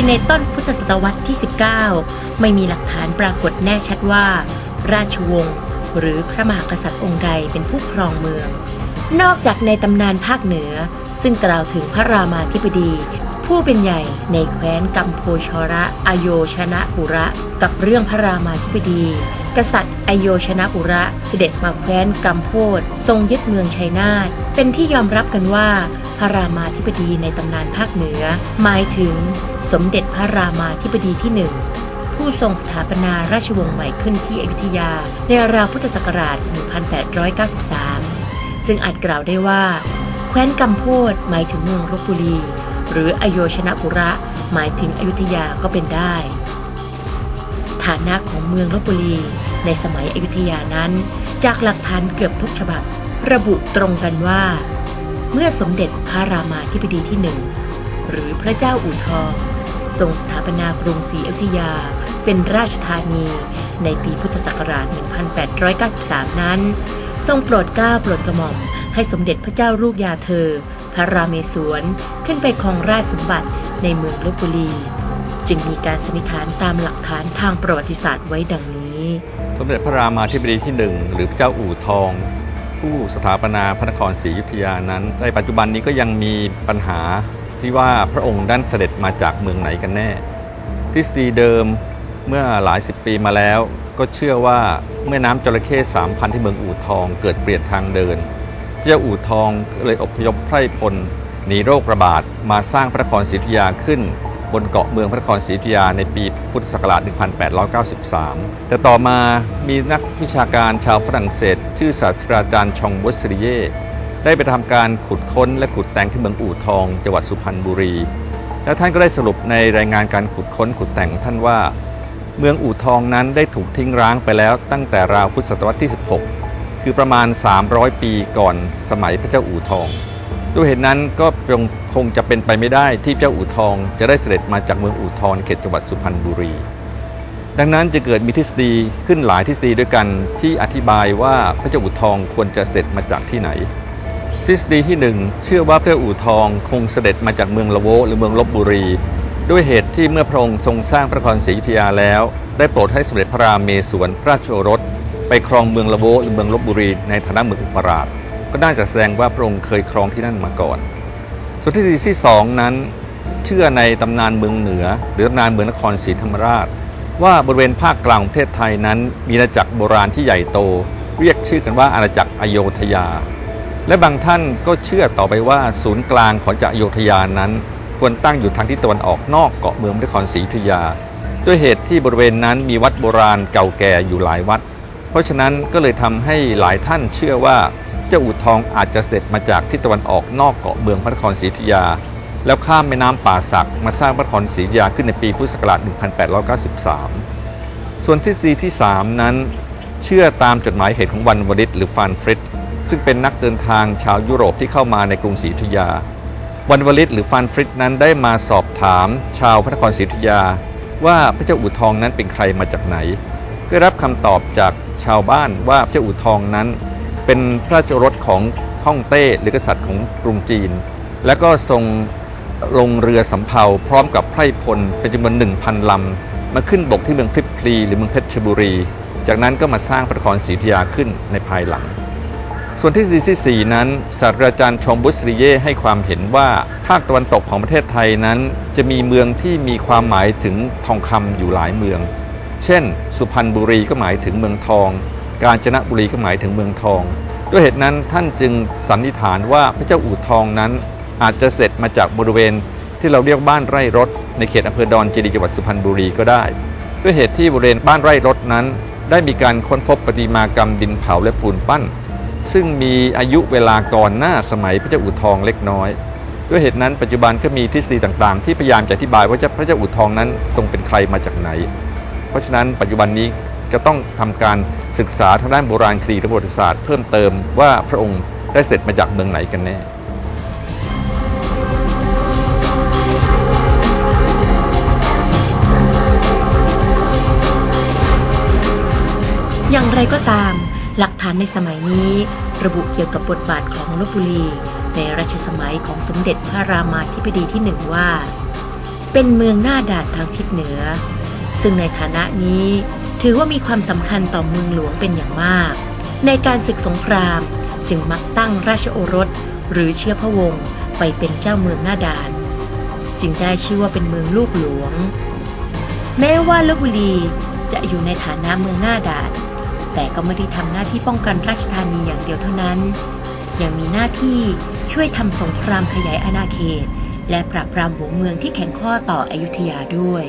ีในต้นพุทธศตวรรษที่ 19 ไม่มีหลักฐานปรากฏแน่ชัดว่า ราชวงศ์หรือพระมหากษัตริย์องค์ใดเป็นผู้ครองเมือง นอกจากในตำนานภาคเหนือ ซึ่งกล่าวถึงพระรามาธิบดี ผู้เป็นใหญ่ในแคว้นกัมโพชระอโยชนะปุระ กับเรื่องพระรามาธิบดี กษัตริย์อโยชนะปุระเสด็จมาแคว้นกัมโพธทรงยึดเมืองชัยนาทเป็นที่ยอมรับกันว่าพระรามาธิบดีในตำนานภาคเหนือ หมายถึงสมเด็จพระรามาธิบดีที่หนึ่งผู้ทรงสถาปนาราชวงศ์ใหม่ขึ้นที่อยุธยา ในราวพุทธศักราช 1893 ซึ่งอาจกล่าวได้ว่า แคว้นกัมโพธหมายถึงเมืองลบบุรี หรืออโยชนะปุระ หมายถึงอยุธยาก็เป็นได้านะของเมืองลบบุรี ในสมัยอยุธยานั้น จากหลักฐานเกือบทุกฉบับ ระบุตรงกันว่า เมื่อสมเด็จพระรามาธิบดีที่หนึ่งหรือพระเจ้าอู่ทอง ทรงสถาปนากรุงศรีอยุธยา เป็นราชธานี ในปีพุทธศักราช 1893 นั้น ทรงโปรดเกล้าโปรดกระหม่อม ให้สมเด็จพระเจ้าลูกยาเธอ พระราเมศวรขึ้นไปครองราชสมบัติในเมืองลบบุรี จึงมีการสันนิษฐานตามหลักฐานทางประวัติศาสตร์ไว้ดังนี้ สมเด็จพระรามาธิบดีที่หนึ่งหรือเจ้าอู่ทอง ผู้สถาปนาพระนครศรีอยุธยานั้น ในปัจจุบันนี้ก็ยังมีปัญหาที่ว่าพระองค์ด้านเสด็จมาจากเมืองไหนกันแน่ ทฤษฎีเดิมเมื่อหลายสิบปีมาแล้ว ก็เชื่อว่าเมื่อน้ำจระเข้สามพันที่เมืองอู่ทอง เกิดเปลี่ยนทางเดินเจ้าอู่ทองเลยอพยพไพร่พลหนีโรคระบาดมาสร้างพระนครศรีอยุธยาขึ้น บนเกาะเมืองพระนครศรีอยุธยาในปีพุทธศักราช 1893 แต่ต่อมามีนักวิชาการชาวฝรั่งเศส ชื่อศาสตราจารย์ชองบอสริเย่ได้ไปทำการขุดค้นและขุดแต่งที่เมืองอู่ทองจังหวัดสุพรรณบุรี และท่านก็ได้สรุปในรายงานการขุดค้นขุดแต่งของท่านว่า เมืองอู่ทองนั้นได้ถูกทิ้งร้างไปแล้วตั้งแต่ราวพุทธศตวรรษที่ 16 คือประมาณ 300 ปีก่อนสมัยพระเจ้าอู่ทอง ด้วยเหตุนั้นก็คงจะเป็นไปไม่ได้ที่เจ้าอู่ทองจะได้เสด็จมาจากเมืองอู่ทองเขตจังหวัดสุพรรณบุรี ดังนั้นจะเกิดมีทฤษฎีขึ้นหลายทฤษฎีด้วยกันที่อธิบายว่าพระเจ้าอู่ทองควรจะเสด็จมาจากที่ไหน ทฤษฎีที่หนึ่งเชื่อว่าพระเจ้าอู่ทองคงเสด็จมาจากเมืองละโวหรือเมืองลบบุรี ด้วยเหตุที่เมื่อพระองค์ทรงสร้างพระนครศรีอยุธยาแล้ว ได้โปรดให้สมเด็จพระรามเมศวรพระราชโอรส ไปครองเมืองละโวหรือเมืองลบบุรีในฐานะเมืองอุปราช ก็น่าจะแสดงว่าพระองค์เคยครองที่นั่นมาก่อน ส่วนทฤษฎีที่สองนั้น เชื่อในตำนานเมืองเหนือ หรือตำนานเมืองนครศรีธรรมราช ว่าบริเวณภาคกลางประเทศไทยนั้น มีอาณาจักรโบราณที่ใหญ่โต เรียกชื่อกันว่าอาณาจักรอโยธยา และบางท่านก็เชื่อต่อไปว่าศูนย์กลางของจักรอโยธยานั้นควรตั้งอยู่ทางทิศตะวันออกนอกเกาะเมืองนครศรีอยุธยา ด้วยเหตุที่บริเวณนั้นมีวัดโบราณเก่าแก่อยู่หลายวัด เพราะฉะนั้นก็เลยทำให้หลายท่านเชื่อว่า เจ้าอู่ทองอาจจะเสด็จมาจากทิศตะวันออกนอกเกาะเมืองพระนครศรีอยุธยา แล้วข้ามแม่น้ำป่าสักมาสร้างพระนครศรีอยุธยาขึ้นในปีพุทธศักราช 1893 ส่วนทฤษฎีที่ 3 นั้น เชื่อตามจดหมายเหตุของวันวริตหรือฟานฟริตซึ่งเป็นนักเดินทางชาวยุโรปที่เข้ามาในกรุงศรีอยุธยา วันวลิตหรือฟานฟริตนั้นได้มาสอบถามชาวพระนครศรีอยุธยา ว่าพระเจ้าอู่ทองนั้นเป็นใครมาจากไหนก็รับคำตอบจากชาวบ้านว่าพระเจ้าอู่ทองนั้น เป็นพระราชรสของฮ่องเต้หรือกษัตริย์ของกรุงจีน และก็ทรงลงเรือสำเภาพร้อมกับไพร่พลเป็นจำนวนหนึ่งพันลำมาขึ้นบกที่เมืองพริบพลีหรือเมืองเพชรบุรี จากนั้นก็มาสร้างพระนครศรีอยุธยาขึ้นในภายหลัง ส่วนที่สีที่4นั้นศาสตราจารย์ชองบุสริเย่ให้ความเห็นว่าภาคตะวันตกของประเทศไทยนั้น จะมีเมืองที่มีความหมายถึงทองคำอยู่หลายเมือง เช่น สุพรรณบุรีก็หมายถึงเมืองทอง กาญจนบุรีก็หมายถึงเมืองทอง ด้วยเหตุนั้นท่านจึงสันนิษฐานว่าพระเจ้าอู่ทองนั้นอาจจะเสร็จมาจากบริเวณที่เราเรียกบ้านไร่รถ ในเขตอำเภอดอนเจดีจังหวัดสุพรรณบุรีก็ได้ ด้วยเหตุที่บริเวณบ้านไร่รถนั้น ได้มีการค้นพบประติมากรรมดินเผาและปูนปั้น ซึ่งมีอายุเวลาก่อนหน้าสมัยพระเจ้าอู่ทองเล็กน้อย ด้วยเหตุนั้นปัจจุบันก็มีทฤษฎีต่างๆ ที่พยายามจะอธิบายว่าพระเจ้าอู่ทองนั้นทรงเป็นใครมาจากไหน เพราะฉะนั้นปัจจุบันนี้ จะต้องทำการศึกษาทางด้านโบราณคดีและประวัติศาสตร์เพิ่มเติมว่าพระองค์ได้เสด็จมาจากเมืองไหนกันแน่อย่างไรก็ตาม หลักฐานในสมัยนี้ ระบุเกี่ยวกับบทบาทของลบบุรี ในรัชสมัยของสมเด็จพระรามาธิบดีที่หนึ่งว่า เป็นเมืองหน้าด่านทางทิศเหนือ ซึ่งในฐานะนี้ ถือว่ามีความสำคัญต่อเมืองหลวงเป็นอย่างมาก ในการศึกสงครามจึงมักตั้งราชโอรส หรือเชื้อพระวงศ์ไปเป็นเจ้าเมืองหน้าด่าน จึงได้ชื่อว่าเป็นเมืองลูกหลวง แม้ว่าลบบุรีจะอยู่ในฐานะเมืองหน้าด่าน แต่ก็ไม่ได้ทำหน้าที่ป้องกันราชธานีอย่างเดียวเท่านั้น ยังมีหน้าที่ช่วยทำสงครามขยายอาณาเขต และปราบปรามหัวเมืองที่แข็งข้อต่ออยุธยาด้วย